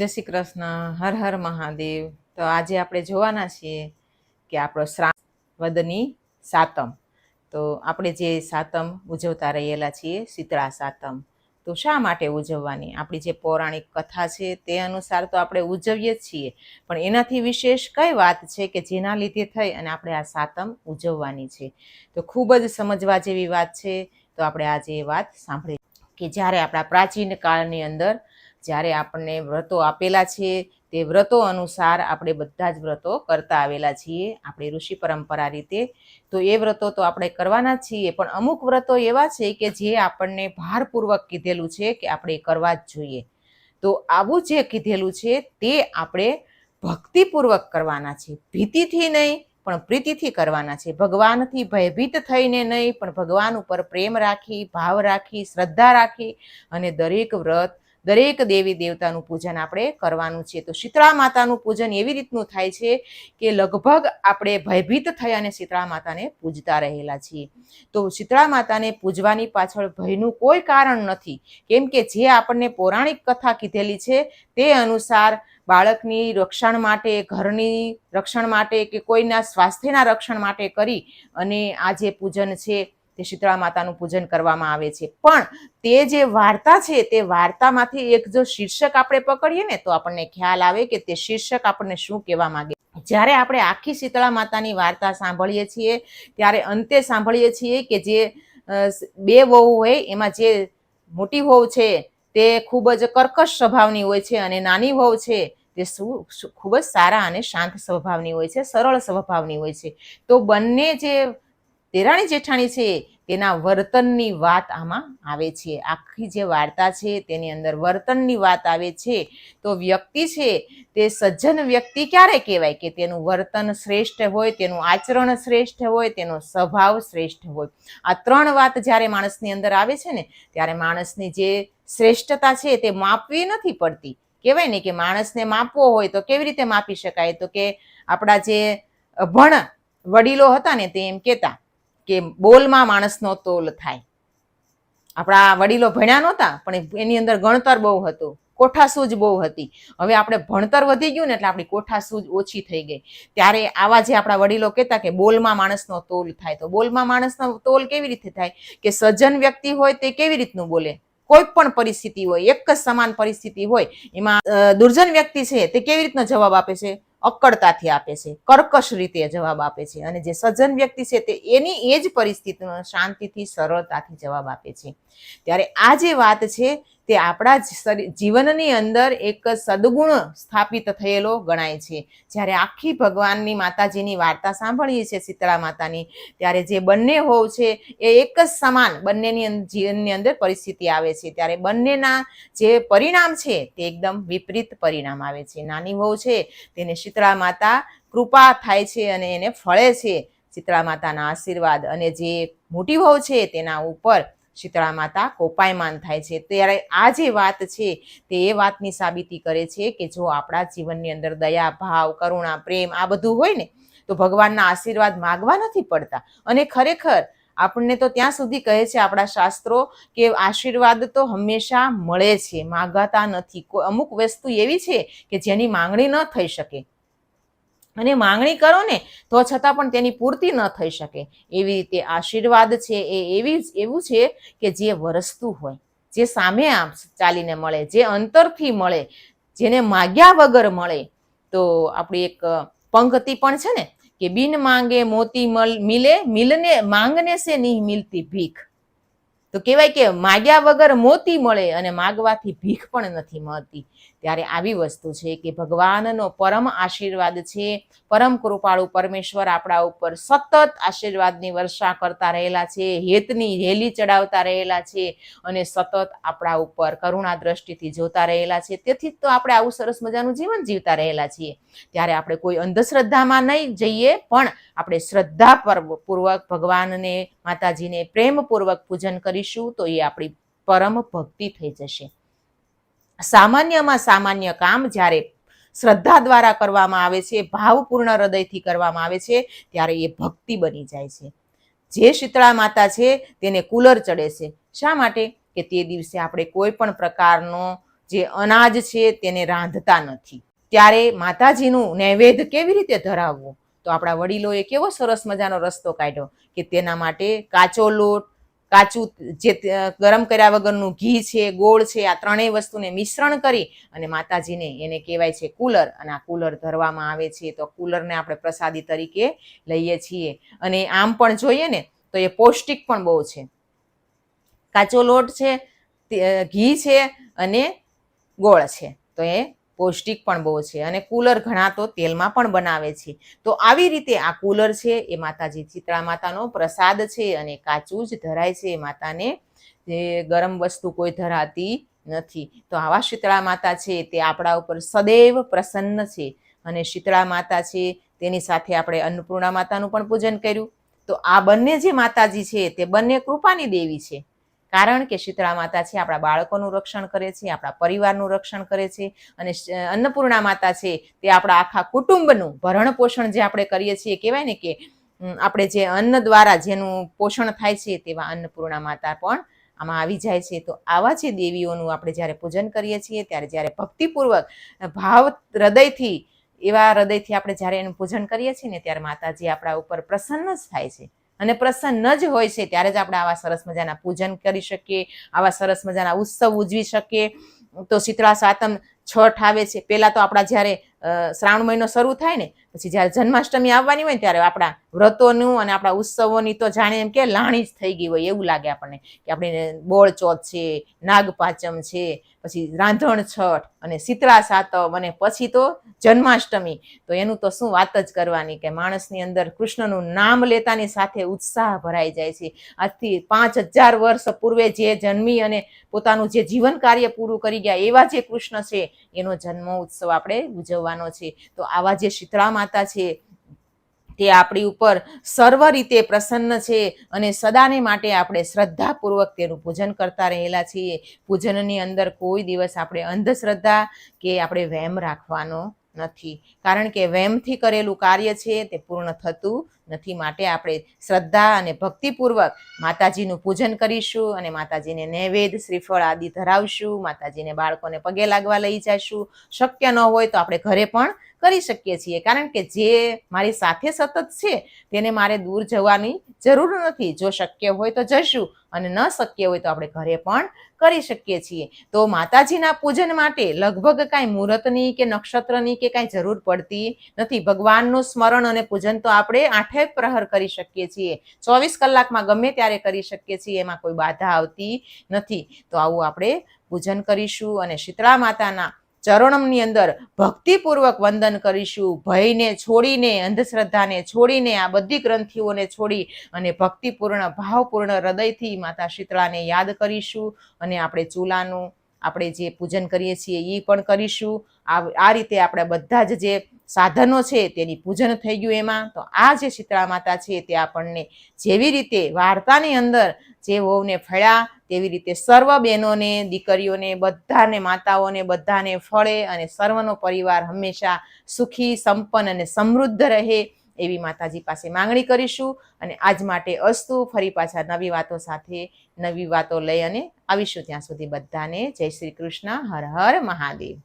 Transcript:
જય શ્રી કૃષ્ણ, હર હર મહાદેવ. તો આજે આપણે જોવાના છીએ કે આપણો શ્રાવણ વદની સાતમ. તો આપણે જે સાતમ ઉજવતા રહેલા છીએ, શીતળા સાતમ. તો શા માટે ઉજવવાની? આપણી જે પૌરાણિક કથા છે તે અનુસાર તો આપણે ઉજવીએ છીએ. પણ એનાથી વિશેષ કઈ વાત છે કે જેના લીધે થઈ અને આપણે આ સાતમ ઉજવવાની છે? તો ખૂબ જ સમજવા જેવી વાત છે. તો આપણે આજે એ વાત સાંભળી. કે જ્યારે આપણા પ્રાચીન કાળની અંદર જ્યારે આપણને વ્રતો આપેલા છે, તે વ્રતો અનુસાર આપણે બધા જ વ્રતો કરતા આવેલા છીએ આપણી ઋષિ પરંપરા રીતે. તો એ વ્રતો તો આપણે કરવાના છીએ, પણ અમુક વ્રતો એવા છે કે જે આપણને ભારપૂર્વક કીધેલું છે કે આપણે કરવા જ જોઈએ. તો આવું જે કીધેલું છે તે આપણે ભક્તિપૂર્વક કરવાના છે. ભીતિથી નહીં, પણ પ્રીતિથી કરવાના છે. ભગવાનથી ભયભીત થઈને નહીં, પણ ભગવાન ઉપર પ્રેમ રાખી, ભાવ રાખી, શ્રદ્ધા રાખી અને દરેક વ્રત દરેક દેવી દેવતાનું પૂજન આપણે કરવાનું છે. તો શીતળા માતાનું પૂજન એવી રીતનું થાય છે કે લગભગ આપણે ભયભીત થઈ અને શીતળા માતાને પૂજતા રહેલા છીએ. તો શીતળા માતાને પૂજવાની પાછળ ભયનું કોઈ કારણ નથી. કેમ કે જે આપણને પૌરાણિક કથા કીધેલી છે તે અનુસાર બાળકની રક્ષણ માટે, ઘરની રક્ષણ માટે કે કોઈના સ્વાસ્થ્યના રક્ષણ માટે કરી અને આ જે પૂજન છે તે શીતળા માતાનું પૂજન કરવામાં આવે છે. પણ તે જે વાર્તા છે, તે વાર્તામાંથી એક જો શીર્ષક આપણે પકડીએ ને, તો આપણને ખ્યાલ આવે કે તે શીર્ષક આપણને શું કહેવા માંગે. જ્યારે આપણે આખી શીતળા માતાની વાર્તા સાંભળીએ છીએ, ત્યારે અંતે સાંભળીએ છીએ કે જે બે વહુ હોય, એમાં જે મોટી વહુ છે, તે ખૂબ જ કર્કશ સ્વભાવની હોય છે અને નાની વહુ છે, તે ખૂબ જ સારા અને શાંત સ્વભાવની હોય છે, સરળ સ્વભાવની હોય છે. તો બંને જે દેરાણી જેઠાણી છે, તેના વર્તનની વાત આમાં આવે છે. આખી જે વાર્તા છે, તેની અંદર વર્તનની વાત આવે છે. તો વ્યક્તિ છે, તે સજ્જન વ્યક્તિ ક્યારે કહેવાય કે તેનું વર્તન શ્રેષ્ઠ હોય, તેનું આચરણ શ્રેષ્ઠ હોય, તેનો સ્વભાવ શ્રેષ્ઠ હોય? આ ત્રણ વાત જ્યારે માણસની અંદર આવે છે ને, ત્યારે માણસની જે શ્રેષ્ઠતા છે તે માપવી નથી પડતી. કહેવાય ને કે માણસને માપવો હોય તો કેવી રીતે માપી શકાય? તો કે આપણા જે ભણ વડીલો હતા ને, તે એમ કહેતા કે બોલમાં માણસનો તોલ થાય. આપણા વડીલો ભણ્યા નહોતા, પણ એની અંદર ગણતર બહુ હતું કોઠાસૂજ બહુ હતી. હવે આપણે ભણતર વધી ગયું ને એટલે આપણી કોઠાસૂજ ઓછી થઈ ગઈ. ત્યારે આવા જે આપણા વડીલો કહેતા કે બોલમાં માણસનો તોલ થાય, તો બોલમાં માણસનો તોલ કેવી રીતે થાય? કે સજ્જન વ્યક્તિ હોય તે કેવી રીતનું બોલે? કોઈ પણ પરિસ્થિતિ હોય, એક જ સમાન પરિસ્થિતિ હોય, એમાં દુર્જન વ્યક્તિ છે તે કેવી રીતનો જવાબ આપે છે? અક્કડતાથી આપે છે, કર્કશ રીતે જવાબ આપે છે અને જે સજ્જન વ્યક્તિ છે તે એની એ જ પરિસ્થિતિનો શાંતિથી, સરળતાથી જવાબ આપે છે. ત્યારે આ જે વાત છે તે આપણા જ જીવનની અંદર એક સદગુણ સ્થાપિત થયેલો ગણાય છે. જ્યારે આખી ભગવાનની માતાજીની વાર્તા સાંભળીએ છીએ શીતળા માતાની, ત્યારે જે બંને હોવ છે એ એક જ સમાન બંનેની જીવનની અંદર પરિસ્થિતિ આવે છે. ત્યારે બંનેના જે પરિણામ છે તે એકદમ વિપરીત પરિણામ આવે છે. નાની હોવ છે તેને શીતળા માતા કૃપા થાય છે અને એને ફળે છે શીતળા માતાના આશીર્વાદ અને જે મોટી હોવ છે તેના ઉપર શીતળા માતા કોપાયમાન થાય છે. ત્યારે આ જે વાત છે તે એ વાતની સાબિતી કરે છે કે જો આપણા જીવનની અંદર દયા, ભાવ, કરુણા, પ્રેમ આ બધું હોય ને, તો ભગવાનના આશીર્વાદ માગવા નથી પડતા. અને ખરેખર આપણને તો ત્યાં સુધી કહે છે આપણા શાસ્ત્રો કે આશીર્વાદ તો હંમેશા મળે છે, માગતા નથી. અમુક વસ્તુ એવી છે કે જેની માંગણી ન થઈ શકે. અને માંગણી કરો ને, તો છતાં પણ તેની પૂર્તિ ન થઈ શકે. એવી રીતે આશીર્વાદ છે એ એવી એવું છે કે જે વરસતું હોય, જે સામે આમ ચાલીને મળે, જે અંતરથી મળે, જેને માગ્યા વગર મળે. તો આપણી એક પંક્તિ પણ છે ને, કે બિન માંગે મોતી મલ, મિલે, મિલને, માંગને સે નહીં મિલતી ભીખ. તો કહેવાય કે માગ્યા વગર મોતી મળે અને માગવાથી ભીખ પણ નથી મળતી. ત્યારે આવી વસ્તુ છે કે ભગવાનનો પરમ આશીર્વાદ છે, પરમ કૃપાળુ પરમેશ્વર આપણા ઉપર સતત આશીર્વાદની વર્ષા કરતા રહેલા છે, હેતની રેલી ચડાવતા રહેલા છે અને સતત આપણા ઉપર કરુણા દ્રષ્ટિથી જોતા રહેલા છે. તેથી જ તો આપણે આવું સરસ મજાનું જીવન જીવતા રહેલા છીએ. ત્યારે આપણે કોઈ અંધશ્રદ્ધામાં નહીં જઈએ, પણ આપણે શ્રદ્ધા પૂર્વક ભગવાનને, માતાજીને પ્રેમપૂર્વક પૂજન કરીશું તો એ આપણી પરમ ભક્તિ થઈ જશે. સામાન્યમાં સામાન્ય કામ જ્યારે શ્રદ્ધા દ્વારા કરવામાં આવે છે, ભાવપૂર્ણ હૃદયથી કરવામાં આવે છે, ત્યારે એ ભક્તિ બની જાય છે. જે શીતળા માતા છે, તેને કુલર ચડે છે. શા માટે? કે તે દિવસે આપણે કોઈ પણ પ્રકારનો જે અનાજ છે, તેને રાંધતા નથી. ત્યારે માતાજીનું નૈવેદ્ય કેવી રીતે ધરાવવું? તો આપણા વડીલોએ કેવો સરસ મજાનો રસ્તો કાઢ્યો કે તેના માટે કાચો લોટ કાચું જે ગરમ કર્યા વગરનું ઘી છે, ગોળ છે, આ ત્રણેય વસ્તુને મિશ્રણ કરી અને માતાજીને એને કહેવાય છે કુલર. અને આ કુલર ધરવામાં આવે છે તો કુલરને આપણે પ્રસાદી તરીકે લઈએ છીએ. અને આમ પણ જોઈએ ને તો એ પૌષ્ટિક પણ બહુ છે. કાચો લોટ છે ઘી છે અને ગોળ છે. તો એ પૌષ્ટિક પણ બહુ છે અને કુલર ઘણા તો તેલમાં પણ બનાવે છે. તો આવી રીતે આ કુલર છે એ માતાજી ચિત્રા માતાનો પ્રસાદ છે અને કાચું જ ધરાય છે માતાને. જે ગરમ વસ્તુ કોઈ ધરાતી નથી. તો આવા શીતળા માતા છે તે આપણા ઉપર સદૈવ પ્રસન્ન છે અને શીતળા માતા છે તેની સાથે આપણે અન્નપૂર્ણા માતાનું પણ પૂજન કર્યું. તો આ બંને જે માતાજી છે તે બંને કૃપાની દેવી છે. કારણ કે શીતળા માતા છે, આપણા બાળકોનું રક્ષણ કરે છે, આપણા પરિવારનું રક્ષણ કરે છે અને અન્નપૂર્ણા માતા છે, તે આપણા આખા કુટુંબનું ભરણ પોષણ જે આપણે કરીએ છીએ, કહેવાય ને કે આપણે જે અન્ન દ્વારા જેનું પોષણ થાય છે, તેવા અન્નપૂર્ણા માતા પણ આમાં આવી જાય છે. તો આવા જે દેવીઓનું આપણે જ્યારે પૂજન કરીએ છીએ, ત્યારે જ્યારે ભક્તિપૂર્વક ભાવ હૃદયથી, એવા હૃદયથી આપણે જ્યારે એનું પૂજન કરીએ છીએ ને, ત્યારે માતાજી આપણા ઉપર પ્રસન્ન જ થાય છે. અને પ્રસન્ન જ હોય છે, ત્યારે જ આપણે આવા સરસ મજાના પૂજન કરી શકીએ, આવા સરસ મજાના ઉત્સવ ઉજવી શકીએ. તો શીતળા સાતમ છઠ આવે છે. પહેલાં તો આપણા જ્યારે શ્રાવણ મહિનો શરૂ થાય ને, પછી જ્યારે જન્માષ્ટમી આવવાની હોય ને ત્યારે આપણા વ્રતોનું અને આપણા ઉત્સવોની તો જાણે એમ કે લાણી જ થઈ ગઈ હોય એવું લાગે આપણને કે આપણે બોળચોથ છે, નાગપાચમ છે, પછી રાંધણ છઠ અને શીતળા સાતમ અને પછી તો જન્માષ્ટમી. તો એનું તો શું વાત જ કરવાની કે માણસની અંદર કૃષ્ણનું નામ લેતાની સાથે ઉત્સાહ ભરાઈ જાય છે. આજથી પાંચ હજાર વર્ષ પૂર્વે જે જન્મી અને પોતાનું જે જીવન કાર્ય પૂરું કરી ગયા એવા જે કૃષ્ણ છે એનો જન્મ ઉત્સવ આપણે ઉજવવાનો છે. તો આવા જે શીતળા માતા છે, તે આપણી ઉપર સર્વ રીતે પ્રસન્ન છે અને સદાને માટે આપણે શ્રદ્ધાપૂર્વક તેનું પૂજન કરતા રહેલા છીએ. પૂજનની અંદર કોઈ દિવસ આપણે અંધશ્રદ્ધા કે આપણે વહેમ રાખવાનો નથી. કારણ કે વહેમથી કરેલું કાર્ય છે તે પૂર્ણ થતું નથી. માટે આપણે શ્રદ્ધા અને ભક્તિપૂર્વક માતાજીનું પૂજન કરીશું અને માતાજીને નૈવેદ્ય, શ્રીફળ આદિ ધરાવશું. માતાજીને બાળકોને પગે લાગવા લઈ જઈશું શક્ય ન હોય તો આપણે ઘરે પણ કરી શકીએ છીએ. કારણ કે જે મારી સાથે સતત છે, તેને મારે દૂર જવાની જરૂર નથી. જો શક્ય હોય તો જશું અને ન શક્ય હોય તો આપણે ઘરે પણ કરી શકીએ છીએ. તો માતાજીના પૂજન માટે લગભગ કાંઈ મુહૂર્તની કે નક્ષત્રની કે કાંઈ જરૂર પડતી નથી. ભગવાનનું સ્મરણ અને પૂજન તો આપણે આઠે પ્રહર કરી શકીએ છીએ. ચોવીસ કલાકમાં ગમે ત્યારે કરી શકીએ છીએ, એમાં કોઈ બાધા આવતી નથી. તો આવું આપણે પૂજન કરીશું અને શીતળા માતાના ચરણમની અંદર ભક્તિપૂર્વક વંદન કરીશું. ભયને છોડીને, અંધશ્રદ્ધાને છોડીને, આ બધી ગ્રંથિઓને છોડી અને ભક્તિપૂર્ણ, ભાવપૂર્ણ હૃદયથી માતા શીતળાને યાદ કરીશું અને આપણે ચૂલાનું આપણે જે પૂજન કરીએ છીએ એ પણ કરીશું. આ રીતે આપણે બધા જ જે સાધનો છે, તેની પૂજન થઈ ગયું એમાં. તો આ જે શીતળા માતા છે, તે આપણને જેવી રીતે વાર્તાની અંદર જે વહુને ફળ્યા, તેવી રીતે સર્વ બહેનોને, દીકરીઓને, બધાને, માતાઓને, બધાને ફળે અને સર્વનો પરિવાર હંમેશા સુખી, સંપન્ન અને સમૃદ્ધ રહે એવી માતાજી પાસે માંગણી કરીશું. અને આજ માટે અસ્તુ, ફરી પાછા નવી વાતો સાથે નવી વાતો લઈ અને આવીશું ત્યાં સુધી બધાને. જય શ્રી કૃષ્ણ, હર હર મહાદેવ.